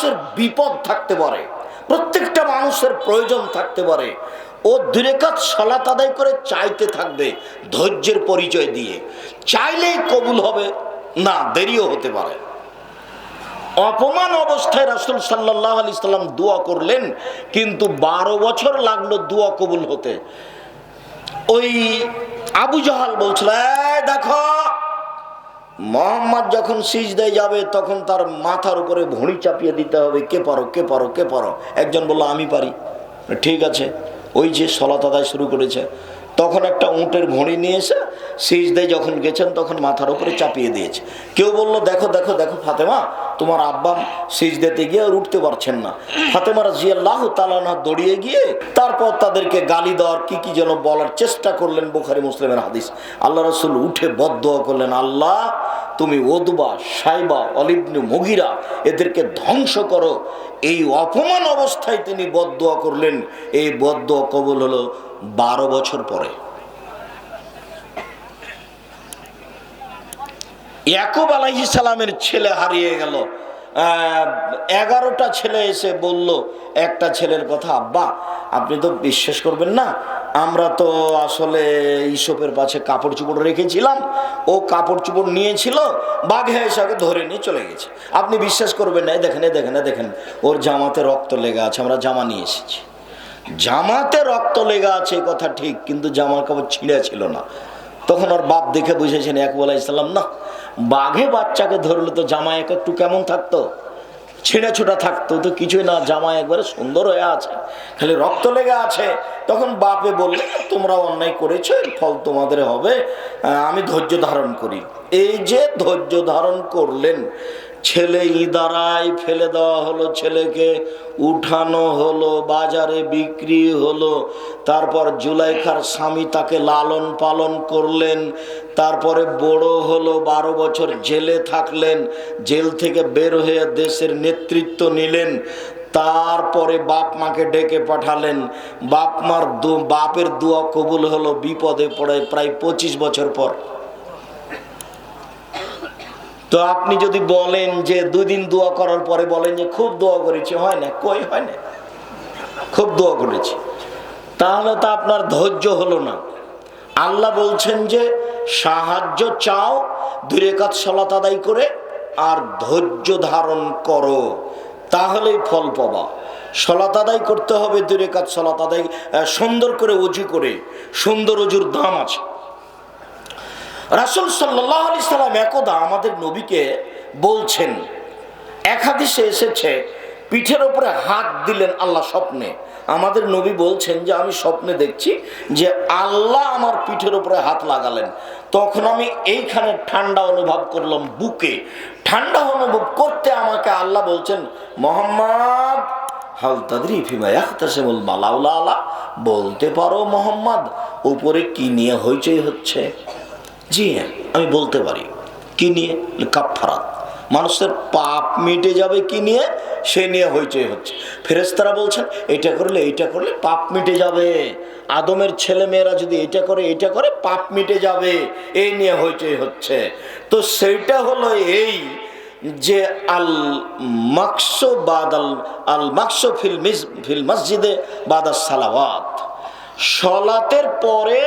মানুষের বিপদ থাকতে পারে, প্রত্যেকটা মানুষের প্রয়োজন থাকতে পারে। ও দুরেকাত সলাত আদায় করে চাইতে থাকবে ধৈর্যের পরিচয় দিয়ে। চাইলেই কবুল হবে, না দেরিও হতে পারে। অপমান অবস্থায় রাসুল সাল্লাহ আলি সাল্লাম দোয়া করলেন, কিন্তু বারো বছর লাগল দোয়া কবুল হতে। ওই আবু জাহাল বলছিল দেখো মোহাম্মদ যখন সিজদায় যাবে, তখন তার মাথার উপরে ভুঁড়ি চাপিয়ে দিতে হবে। কে পারো কে পারো কে পারো? একজন বলল, আমি পারি। ঠিক আছে। ওই যে সলাত আদায় শুরু করেছে। তখন একটা উঁটের ভড়ি নিয়ে এসে সিজদায় যখন গেছেন, তখন মাথার উপরে চাপিয়ে দিয়েছে। কেউ বলল, দেখো দেখো দেখো, ফাতেমা তোমার আব্বা সিজদাতে গিয়ে আর উঠতে পারছেন না। ফাতেমা রাজিয়াল্লাহ তালানা দড়িয়ে গিয়ে তারপর তাদেরকে গালি দেওয়ার কি কি যেন বলার চেষ্টা করলেন বুখারি মুসলিমের হাদিস। আল্লাহ রসুল উঠে বদ্ধ করলেন, আল্লাহ, তুমি ওদুবা, সাইবা, অলিবনু মগিরা, এদেরকে ধ্বংস করো। এই অপমান অবস্থায় তিনি বদুয়া করলেন। এই বদুয়া কবল হলো বারো বছর পরে। ইয়াকুব আলাইহি সালামের ছেলে হারিয়ে গেল। এগারোটা ছেলে এসে বলল, একটা ছেলের কথা, আব্বা, আপনি তো বিশ্বাস করবেন না, আমরা তো আসলে ইসপের পাশে কাপড় চুপড় রেখেছিলাম, ও কাপড় চুপড় নিয়েছিল, বাঘে এসে ধরে নিয়ে চলে গেছে। আপনি বিশ্বাস করবেন না দেখেন দেখেন দেখেন, ওর জামাতে রক্ত লেগে আছে, আমরা জামা নিয়ে এসেছি। জামাতে রক্ত লেগে আছে কথা ঠিক, কিন্তু জামার কাপড় ছিঁড়ে ছিল না। তখন ওর বাপ দেখে বুঝেছেন একবুল ইসলাম না বাঘে বাচ্চাকে ধরলে তো জামা এক একটু কেমন থাকতো? ছেঁড়া ছোটা থাকতো তো কিছুই না জামা একবারে সুন্দর হয়ে আছে। খালি রক্ত লেগে আছে। তখন বাপে বললে, তোমরা অন্যায় করেছ ফল তোমাদের হবে। আমি ধৈর্য ধারণ করি। এই যে ধৈর্য ধারণ করলেন ছেলে ইদারায় ফেলে দেওয়া হলো ছেলেকে, উঠানো হলো, বাজারে বিক্রি হলো। তারপর জুলাইখার স্বামী তাকে লালন পালন করলেন। তারপরে বড় হলো, বারো বছর জেলে থাকলেন, জেল থেকে বের হয়ে দেশের নেতৃত্ব নিলেন। তারপরে বাপ মাকে ডেকে পাঠালেন। বাপ মার বাপের দোয়া কবুল হলো, বিপদে পড়ে প্রায় পঁচিশ বছর পর। তো আপনি যদি বলেন যে দুই দিন দোয়া করার পরে বলেন যে খুব দোয়া করেছি, হয় না? কই হয় না? খুব দোয়া করেছি। তাহলে তো আপনার ধৈর্য হলো না। আল্লাহ বলছেন যে সাহায্য চাও দূরে কাজ সলাত আদায় করে, আর ধৈর্য ধারণ করো। তাহলেই ফল পাবা। সলাত আদায় করতে হবে দূরে কাজ সলাত আদায় সুন্দর করে অজু করে। সুন্দর অজুর দাম আছে। রাসুল সাল্লাহ আলি সাল্লাম একদা আমাদের নবীকে বলছেন, এক এসেছে, পিঠের ওপরে হাত দিলেন আল্লাহ স্বপ্নে। আমাদের নবী বলছেন যে, আমি স্বপ্নে দেখছি যে আল্লাহ আমার পিঠের ওপরে হাত লাগালেন। তখন আমি এইখানে ঠান্ডা অনুভব করলাম বুকে। ঠান্ডা অনুভব করতে আমাকে আল্লাহ বলছেন, মোহাম্মদ বলতে পারো মোহাম্মদ, উপরে কি নিয়ে হইচই হচ্ছে? জি, আমি বলতে পারি। কি নিয়ে? কাপফারাত মানুষের পাপ মিটে যাবে কি নিয়ে? সে নিয়ে হইচই হচ্ছে। ফেরেস্তারা বলছেন, এটা করলে, এইটা করলে পাপ মিটে যাবে। আদমের ছেলে মেয়েরা যদি এটা করে এটা করে, পাপ মিটে যাবে। এই নিয়ে হইচই হচ্ছে। তো সেইটা হলো এই যে আল মাকসো বাদ আল আল মাকসো ফিল মিস, ফিল মসজিদে বাদাস সালাওয়াত। সলাতের পরে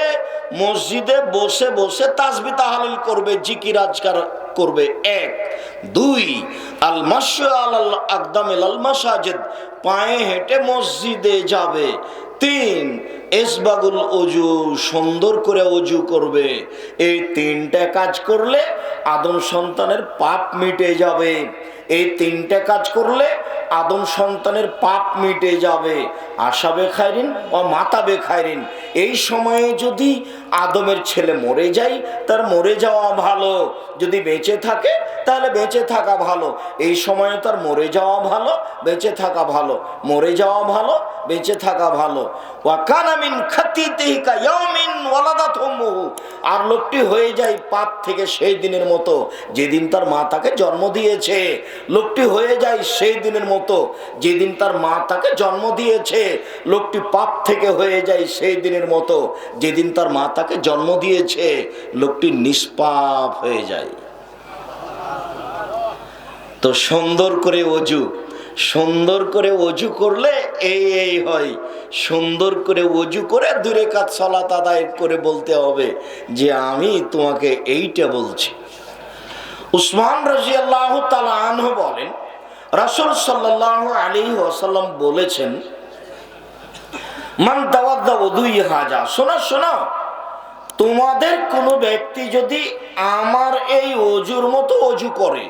মসজিদে বসে বসে তাসবি তাহালিল করবে, জিকির আজকার করবে। এক। দুই। আল আল আকদামিল আল মাসাজেদ, পায়ে হেঁটে মসজিদে যাবে। তিন। এসবাগুল অজু, সুন্দর করে অজু করবে। এই তিনটা কাজ করলে আদম সন্তানের পাপ মিটে যাবে। এই তিনটা কাজ করলে আদম সন্তানের পাপ মিটে যাবে। আশা বেখায়রিন ও মাতা বেখায়রিন এই সময়ে যদি আদমের ছেলে মরে যায়, তার মরে যাওয়া ভালো। যদি বেঁচে থাকে, তাহলে বেঁচে থাকা ভালো। এই সময়ে তার মরে যাওয়া ভালো, বেঁচে থাকা ভালো। মরে যাওয়া ভালো, বেঁচে থাকা ভালো। ওয়ালাদাত উম্মুহু। আর লোকটি হয়ে যায় পাপ থেকে সেই দিনের মতো, যেদিন তার মা তাকে জন্ম দিয়েছে। লোকটি হয়ে যায় সেই দিনের মতো, যেদিন তার মা তাকে জন্ম দিয়েছে। লোকটি পাপ থেকে হয়ে যায় সেই দিনের মতো, যেদিন তার মা জন্ম দিয়েছে, লোকটি নিষ্পাপ হয়ে যায়। তো সুন্দর করে অজু, সুন্দর করে অজু করলে এই এই হয়। সুন্দর করে অজু করে দূরে কাজ সলাত আদায় করে বলতে হবে যে আমি তোমাকে এইটা বলছি। উসমান রাজি আল্লাহ আনহু বলেন, রাসুল সাল্লাহ আলী ওসাল্লাম বলেছেন, মান দাওয়াদ্দা দুই হাজা শোনো শোনো। তোমাদের কোনো ব্যক্তি যদি আমার এই অজুর মতো অজু করে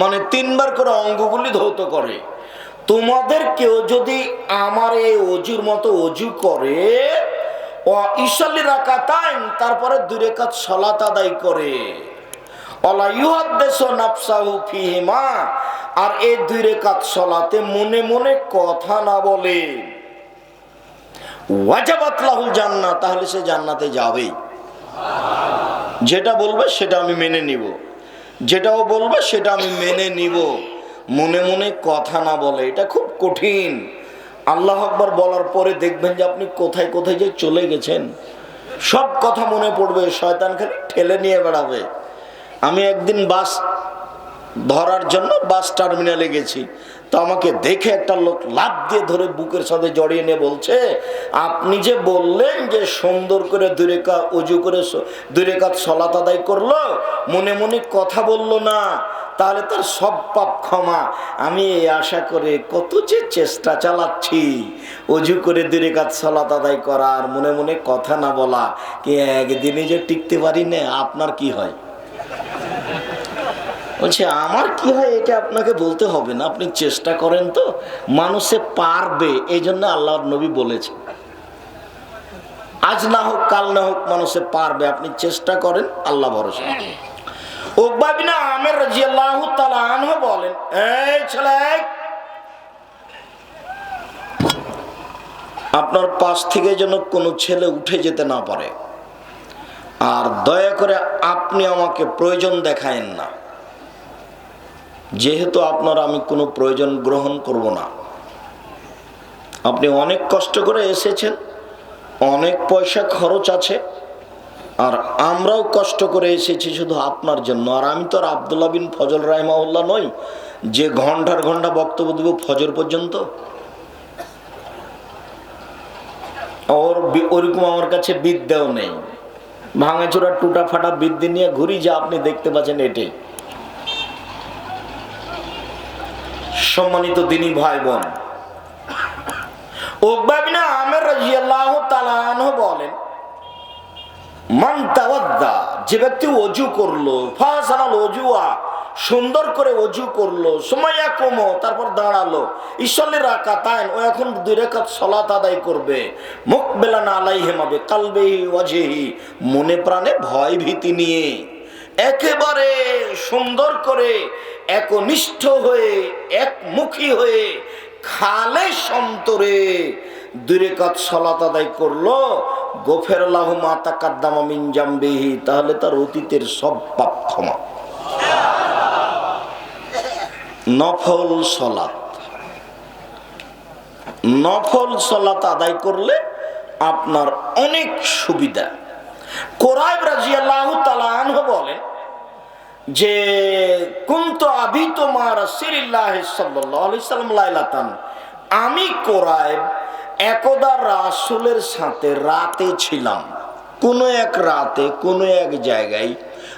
মানে তিনবার করে অঙ্গগুলি ধৌত করে, তোমাদের কেউ যদি আমার এই অজুর মতো অজু করে তাইন তারপরে দূরে কাজ সলাত আদায় করে। আর এই দুই রেখাত সলাতে মনে মনে কথা না বলে। ওয়াজাবাত তাহলে সে জান্নাতে যাবেই। যেটা বলবে সেটা আমি মেনে নিব। যেটাও বলবে সেটা আমি মেনে নিব। মনে মনে কথা না বলে, এটা খুব কঠিন। আল্লাহ আকবর বলার পরে দেখবেন যে আপনি কোথায় কোথায় যে চলে গেছেন। সব কথা মনে পড়বে, শয়তান খালি ঠেলে নিয়ে বেড়াবে। আমি একদিন বাস ধরার জন্য বাস টার্মিনালে গেছি। তো আমাকে দেখে একটা লোক লাভ দিয়ে ধরে বুকের সাথে জড়িয়ে নিয়ে বলছে, আপনি যে বললেন যে সুন্দর করে দুরেকা উজু করে দুরেকাত সলাত আদায় করল, মনে মনে কথা বলল না, তাহলে তার সব পাপ ক্ষমা। আমি এই আশা করে কত যে চেষ্টা চালাচ্ছি অজু করে দুরেকাত সলাত আদায় করার, মনে মনে কথা না বলা, কি একদিনে যে টিকতে পারি না, আপনার কি হয়? বলছে, আমার কি হয় এটা আপনাকে বলতে হবে না, আপনি চেষ্টা করেন তো, মানুষে পারবে। এই জন্য আল্লাহর নবী বলেছে। আজ না হোক, কাল না হোক, মানুষে পারবে, আপনি চেষ্টা করেন, আল্লাহ ভরসা। আমের বলেন আপনার পাশ থেকে যেন কোনো ছেলে উঠে যেতে না পারে। আর দয়া করে আপনি আমাকে প্রয়োজন দেখায়েন না। যেহেতু আপনার আমি কোনো প্রয়োজন গ্রহণ করব না। আপনি অনেক কষ্ট করে এসেছেন, অনেক পয়সা খরচ আছে, আর আমরাও কষ্ট করে এসেছি শুধু আপনার জন্য। আর আমি তো আর আবদুল্লাহ বিন ফজল রাহমাউল্লাহ নই, যে ঘণ্টার ঘণ্টা বক্তব্য দেব ফজর পর্যন্ত। ওর ওরকম আমার কাছে বিদ্যাও নেই। ভাঙাচোরা টুটা ফাটা বিদ্যে নিয়ে ঘুরি যা আপনি দেখতে পাচ্ছেন এটাই। সম্মানিত দিনী ভাই বোন আমের বলেন যে অজু করল সুন্দর করে অজু করল সময়া কমো, তারপর দাঁড়াল ঈশ্বরের ও এখন দুই আদায় করবে মুখ হেমাবে মনে প্রাণে ভয় ভীতি নিয়ে। একেবারে সুন্দর করে একনিষ্ঠ হয়ে, একমুখী হয়ে, খালে সন্তরে দূরে কাজ সলাত আদায় করল। গোফের লাহ মাতা কাদ্দামা মিনজাম্বিহি তাহলে তার অতীতের সব পাপ ক্ষমা। নফল সলাত। নফল সলাত আদায় করলে আপনার অনেক সুবিধা। কোরআব রাজিয়াল্লাহু আনহু বলেন যে, কুন্ত আবি তোমার আমি কোরআব একদা রাসূলের সাথে রাতে ছিলাম। কোনো এক রাতে, কোনো এক জায়গায়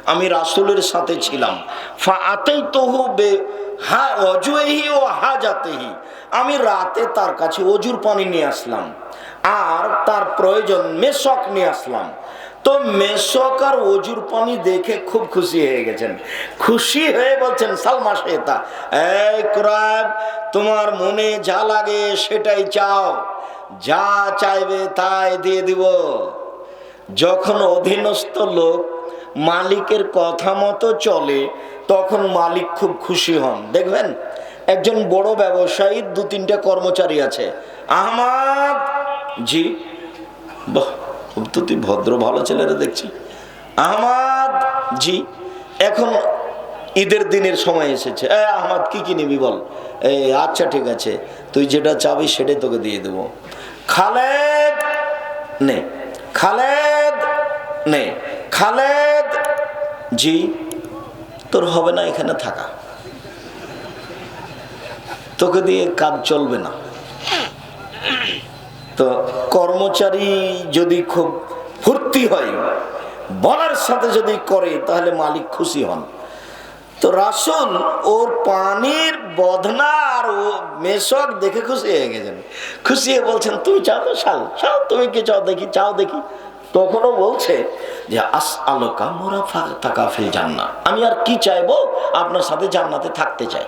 আমি রাসূলের সাথে ছিলাম। ফা বে হা ও হাজাতেহি। আমি রাতে তার কাছে অজুর পানি নিয়ে আসলাম। আর তার প্রয়োজন মেশক নিয়ে আসলাম। তো মেশক আর অজুর পানি দেখে খুব খুশি হয়ে গেছেন। খুশি হয়ে বলছেন, সালমা শেতা, এই তোমার মনে যা লাগে সেটাই চাও। যা চাইবে তাই দিয়ে দিব। যখন অধীনস্থ লোক মালিকের কথা মতো চলে, তখন মালিক খুব খুশি হন। দেখবেন, একজন বড় ব্যবসায়ী দু তিনটা কর্মচারী আছে। আহমাদ, জি, বাহ। খুব তো তুই ভদ্র, ভালো ছেলেরা দেখছি। আহমাদ জি, এখন ঈদের দিনের সময় এসেছে। এ, আহমাদ, কি কি নিবি বল? এই আচ্ছা ঠিক আছে। তুই যেটা চাবি সেটাই তোকে দিয়ে দেবো। খালেদ, নে। খালেদ নে। খালেদ জি, তোর হবে না এখানে থাকা। তোকে দিয়ে কাজ চলবে না। তো কর্মচারী যদি খুব ফুর্তি হয়, বলার সাথে যদি করে, তাহলে মালিক খুশি হন। তো রাসুল, ওর পানির বদনা আর ও মেশক দেখে খুশি হয়ে গেছেন। খুশি হয়ে বলছেন, তুমি চাও তো শাল শাল তুমি কি চাও দেখি চাও দেখি? তখনও বলছে যে আস আলোকা মোরা থাকা ফিল জান্না আমি আর কি চাইব? আপনার সাথে জান্নাতে থাকতে চাই।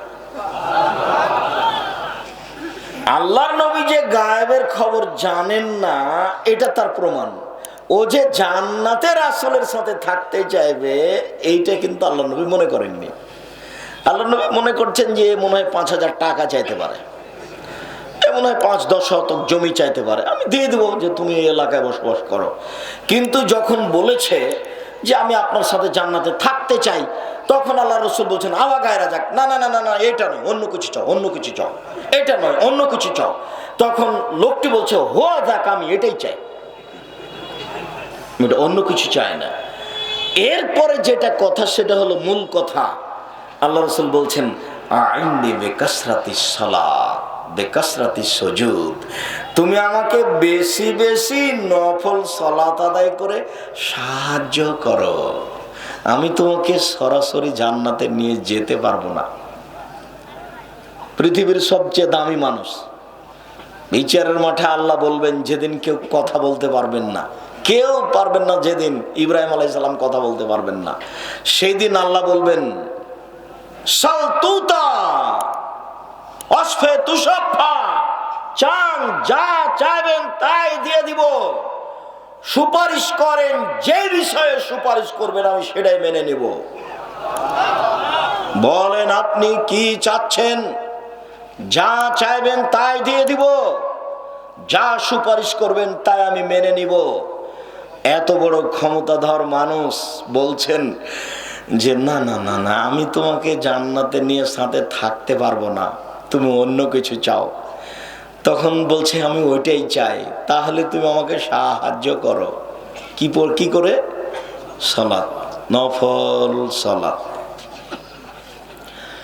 আল্লাহর নবী যে গায়েবের খবর জানেন না, এটা তার প্রমাণ। ও যে জান্নাতের আসলের সাথে থাকতে চাইবে, এইটা কিন্তু আল্লাহ নবী মনে করেননি। আল্লাহ নবী মনে করছেন যে মনে হয় পাঁচ হাজার টাকা চাইতে পারে। মনে হয় পাঁচ দশ শতক জমি চাইতে পারে। আমি দিয়ে দেবো যে, তুমি এই এলাকায় বসবাস করো। কিন্তু যখন বলেছে যে আমি আপনার সাথে জান্নাতে থাকতে চাই। তখন আল্লাহ রসুল বলছেন আওয়া গায়রা যাক। না না না না না, এটা নয়, অন্য কিছু চাও, অন্য কিছু চাও। এটা নয়, অন্য কিছু চাও। তখন লোকটি বলছে হোয়া যাক, আমি এটাই চাই। এটা অন্য কিছু চায় না। এরপরে যেটা কথা, সেটা হলো মূল কথা। আল্লাহ রসুল বলছেন, আইনি বেকাসরাতি সলা বেকাসরাতি সজুদ। তুমি আমাকে বেশি বেশি নফল সলাত আদায় করে সাহায্য করো। আমি তোমাকে সরাসরি জান্নাতে নিয়ে যেতে পারব না। পৃথিবীর সবচেয়ে দামি মানুষ। বিচারের মাঠে আল্লাহ বলবেন, যেদিন কেউ কথা বলতে পারবেন না। কেউ পারবেন না যেদিন ইব্রাহিম আলাইসাল্লাম কথা বলতে পারবেন না। সেই দিন আল্লাহ বলবেন সালতুতা অসফে তুষফা চান যা চাইবেন তাই দিয়ে দিব। সুপারিশ করেন, যে বিষয়ে সুপারিশ করবেন আমি সেটাই মেনে নেব। বলেন, আপনি কি চাচ্ছেন? যা চাইবেন তাই দিয়ে দিব। যা সুপারিশ করবেন তাই আমি মেনে নিব। এত বড় ক্ষমতাধর মানুষ বলছেন যে, না না না না, আমি তোমাকে জান্নাতে নিয়ে সাথে থাকতে পারব না। তুমি অন্য কিছু চাও। তখন বলছে, আমি ওইটাই চাই। তাহলে তুমি আমাকে সাহায্য করো। কি কি করে? সলাৎ। নফল সলাৎ।